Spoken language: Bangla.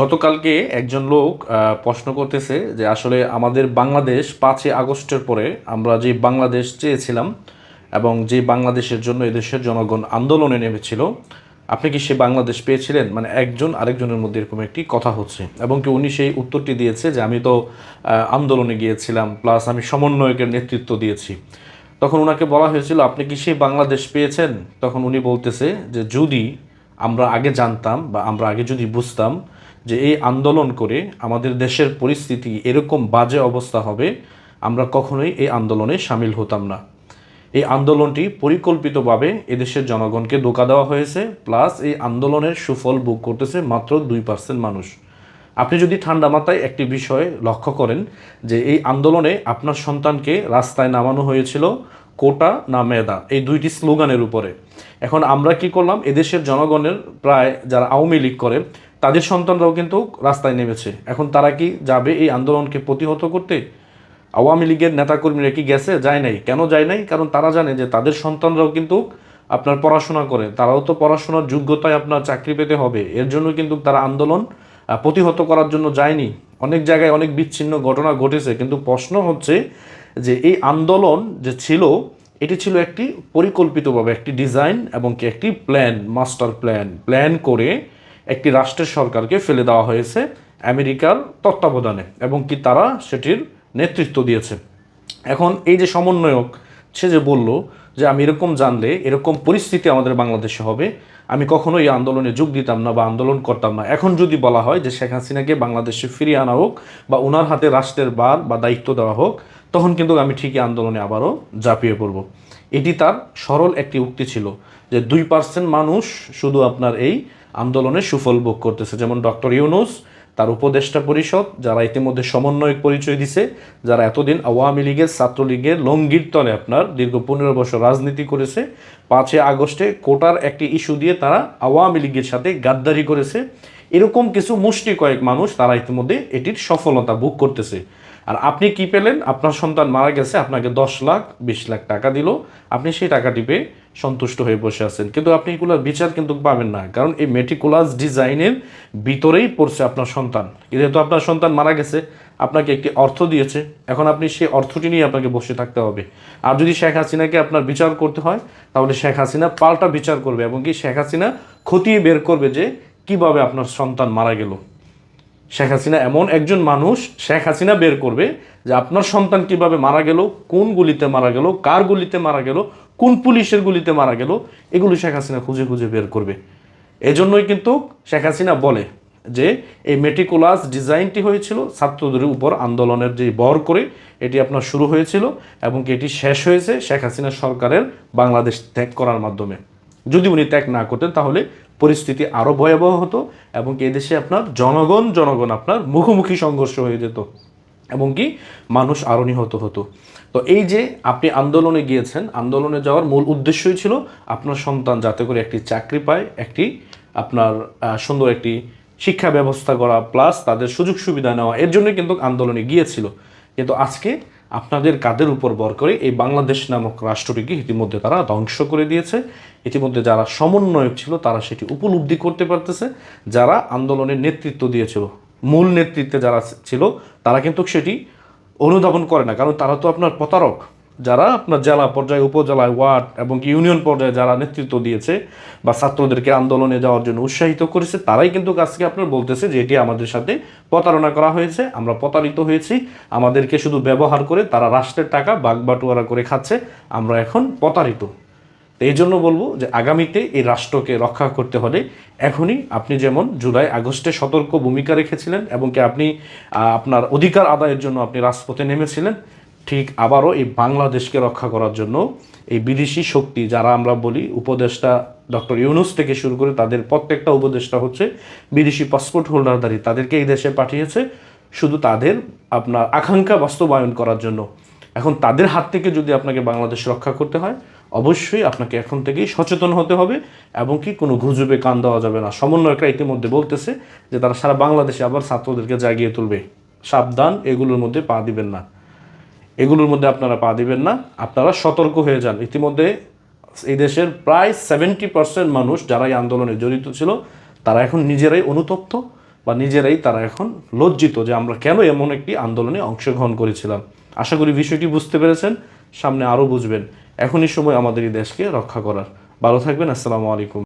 গতকালকে একজন লোক প্রশ্ন করতেছে যে আসলে আমাদের বাংলাদেশ পাঁচই আগস্টের পরে আমরা যে বাংলাদেশ চেয়েছিলাম এবং যে বাংলাদেশের জন্য এদেশের জনগণ আন্দোলনে নেমেছিল, আপনি কি সে বাংলাদেশ পেয়েছিলেন? মানে একজন আরেকজনের মধ্যে এরকম একটি কথা হচ্ছে। এবং কি উনি সেই উত্তরটি দিয়েছে যে আমি তো আন্দোলনে গিয়েছিলাম, প্লাস আমি সমন্বয়কের নেতৃত্ব দিয়েছি। তখন ওনাকে বলা হয়েছিল, আপনি কি সেই বাংলাদেশ পেয়েছেন? তখন উনি বলতেছে যে, যদি আমরা আগে জানতাম বা আমরা আগে যদি বুঝতাম যে এই আন্দোলন করে আমাদের দেশের পরিস্থিতি এরকম বাজে অবস্থা হবে, আমরা কখনোই এই আন্দোলনে সামিল হতাম না। এই আন্দোলনটি পরিকল্পিতভাবে এদেশের জনগণকে ধোকা দেওয়া হয়েছে, প্লাস এই আন্দোলনের সুফল ভোগ করতেছে মাত্র দুই পার্সেন্ট মানুষ। আপনি যদি ঠান্ডা মাথায় একটি বিষয় লক্ষ্য করেন যে এই আন্দোলনে আপনার সন্তানকে রাস্তায় নামানো হয়েছিল কোটা না মেধা, এই দুইটি স্লোগানের উপরে। এখন আমরা কি করলাম? এদেশের জনগণের প্রায় যারা আওয়ামী লীগ করে, তাদের সন্তানরাও কিন্তু রাস্তায় নেমেছে। এখন তারা কি যাবে এই আন্দোলনকে প্রতিহত করতে? আওয়ামী লীগের নেতাকর্মীরা কি গেছে? যায় নাই। কেন যায় নাই? কারণ তারা জানে যে তাদের সন্তানরাও কিন্তু আপনার পড়াশোনা করে। তারাও তো পড়াশোনার যোগ্যতায় আপনার চাকরি পেতে হবে। এর জন্য কিন্তু তারা আন্দোলন প্রতিহত করার জন্য যায়নি। অনেক জায়গায় অনেক বিচ্ছিন্ন ঘটনা ঘটেছে। কিন্তু প্রশ্ন হচ্ছে যে এই আন্দোলন যে ছিল, এটি ছিল একটি পরিকল্পিতভাবে একটি ডিজাইন এবং কি একটি প্ল্যান মাস্টার প্ল্যান প্ল্যান করে একটি রাষ্ট্রের সরকারকে ফেলে দেওয়া হয়েছে আমেরিকার তত্ত্বাবধানে এবং কি তারা সেটির নেতৃত্ব দিয়েছে। এখন এই যে সমন্বয়ক, সে যে বলল যে আমি এরকম জানলে এরকম পরিস্থিতি আমাদের বাংলাদেশে হবে, আমি কখনো এই আন্দোলনে যোগ দিতাম না বা আন্দোলন করতাম না। এখন যদি বলা হয় যে শেখ হাসিনাকে বাংলাদেশে ফিরিয়ে আনা হোক বা ওনার হাতে রাষ্ট্রের বার বা দায়িত্ব দেওয়া হোক তখন কিন্তু আমি ঠিকই আন্দোলনে আবারও ঝাঁপিয়ে পড়ব। এটি তার সরল একটি উক্তি ছিল যে দুই পার্সেন্ট মানুষ শুধু আপনার এই আন্দোলনে সুফল ভোগ করতেছে। যেমন ডক্টর ইউনুস, তার উপদেষ্টা পরিষদ, যারা ইতিমধ্যে সমন্বয়ক পরিচয় দিছে, যারা এতদিন আওয়ামী লীগের, ছাত্রলীগের লঙ্গির তলে আপনার দীর্ঘ পনেরো বছর রাজনীতি করেছে। পাঁচই আগস্টে কোটার একটি ইস্যু দিয়ে তারা আওয়ামী লীগের সাথে গাদ্দারি করেছে। এরকম কিছু মুষ্টি কয়েক মানুষ তারা ইতিমধ্যে এটির সফলতা ভোগ করতেছে। আর আপনি কি পেলেন? আপনার সন্তান মারা গেছে, আপনাকে দশ লাখ, বিশ লাখ টাকা দিল। আপনি সেই টাকাটি পেয়ে সন্তুষ্ট হয়ে বসে আছেন। কিন্তু আপনি এগুলোর বিচার কিন্তু পাবেন না, কারণ এই মেটিকুলাস ডিজাইনের ভিতরেই পড়ছে আপনার সন্তান। যেহেতু আপনার সন্তান মারা গেছে, আপনাকে একটি অর্থ দিয়েছে, এখন আপনি সেই অর্থটি নিয়ে আপনাকে বসে থাকতে হবে। আর যদি শেখ হাসিনাকে আপনার বিচার করতে হয়, তাহলে শেখ হাসিনা পাল্টা বিচার করবে এবং কি শেখ হাসিনা খতিয়ে বের করবে যে কীভাবে আপনার সন্তান মারা গেল? শেখ হাসিনা এমন একজন মানুষ শেখ হাসিনা বের করবে যে আপনার সন্তান কীভাবে মারা গেল, কোন গুলিতে মারা গেল, কার গুলিতে মারা গেল, কোন পুলিশের গুলিতে মারা গেল, এগুলো শেখ হাসিনা খুঁজে খুঁজে বের করবে। এজন্যই কিন্তু শেখ হাসিনা বলে যে এই মেটিকুলাস ডিজাইনটি হয়েছিল ছাত্রদের উপর আন্দোলনের যে বর করে, এটি আপনার শুরু হয়েছিল এবং এটি শেষ হয়েছে শেখ হাসিনা সরকারের বাংলাদেশ ত্যাগ করার মাধ্যমে। যদি উনি ত্যাগ না করতেন, তাহলে পরিস্থিতি আরও ভয়াবহ হতো এবং এদেশে আপনার জনগণ জনগণ আপনার মুখোমুখি সংঘর্ষ হয়ে যেত এবং কি মানুষ আরও নিহত হতো। তো এই যে আপনি আন্দোলনে গিয়েছেন, আন্দোলনে যাওয়ার মূল উদ্দেশ্যই ছিল আপনার সন্তান যাতে করে একটি চাকরি পায়, একটি আপনার সুন্দর একটি শিক্ষা ব্যবস্থা করা প্লাস তাদের সুযোগ সুবিধা নেওয়া, এর জন্যই কিন্তু আন্দোলনে গিয়েছিল। কিন্তু আজকে আপনাদের কাদের উপর বর করে এই বাংলাদেশ নামক রাষ্ট্রটিকে ইতিমধ্যে তারা ধ্বংস করে দিয়েছে। ইতিমধ্যে যারা সমন্বয়ক ছিল, তারা সেটি উপলব্ধি করতে পারতেছে। যারা আন্দোলনের নেতৃত্ব দিয়েছিল, মূল নেতৃত্বে যারা ছিল, তারা কিন্তু সেটি অনুধাবন করে না। কারণ তারা তো আপনার প্রতারক। যারা আপনার জেলা পর্যায়ে, উপজেলায়, ওয়ার্ড এবং ইউনিয়ন পর্যায়ে যারা নেতৃত্ব দিয়েছে বা ছাত্রদেরকে আন্দোলনে যাওয়ার জন্য উৎসাহিত করেছে, তারাই কিন্তু আজকে আপনার বলতেছে যে এটি আমাদের সাথে প্রতারণা করা হয়েছে। আমরা প্রতারিত হয়েছি। আমাদেরকে শুধু ব্যবহার করে তারা রাষ্ট্রের টাকা বাগবাটুয়ারা করে খাচ্ছে। আমরা এখন প্রতারিত। তো এই জন্য বলব যে আগামীতে এই রাষ্ট্রকে রক্ষা করতে হলে এখনই আপনি যেমন জুলাই আগস্টে সতর্ক ভূমিকা রেখেছিলেন এবং কি আপনি আপনার অধিকার আদায়ের জন্য আপনি রাজপথে নেমেছিলেন ঠিক আবারও এই বাংলাদেশকে রক্ষা করার জন্য এই বিদেশি শক্তি যারা আমরা বলি, উপদেষ্টা ডক্টর ইউনুস থেকে শুরু করে তাদের প্রত্যেকটা উপদেষ্টা হচ্ছে বিদেশি পাসপোর্ট হোল্ডারদারি তাদেরকে এই দেশে পাঠিয়েছে শুধু তাদের আপনার আকাঙ্ক্ষা বাস্তবায়ন করার জন্য। এখন তাদের হাত থেকে যদি আপনাকে বাংলাদেশ রক্ষা করতে হয়, অবশ্যই আপনাকে এখন থেকেই সচেতন হতে হবে এবং কি কোনো গুজবে কান দেওয়া যাবে না। সমন্বয়করা ইতিমধ্যে বলতেছে যে তারা সারা বাংলাদেশে আবার ছাত্রদেরকে জাগিয়ে তুলবে। সাবধান, এগুলোর মধ্যে পা দিবেন না। এগুলোর মধ্যে আপনারা পা দিবেন না। আপনারা সতর্ক হয়ে যান। ইতিমধ্যে এই দেশের প্রায় সেভেন্টি পার্সেন্ট মানুষ যারা এই আন্দোলনে জড়িত ছিল, তারা এখন নিজেরাই অনুতপ্ত বা নিজেরাই তারা এখন লজ্জিত যে আমরা কেন এমন একটি আন্দোলনে অংশগ্রহণ করেছিলাম। আশা করি বিষয়টি বুঝতে পেরেছেন, সামনে আরও বুঝবেন। এখনই সময় আমাদের এই দেশকে রক্ষা করার। ভালো থাকবেন, আসসালামু আলাইকুম।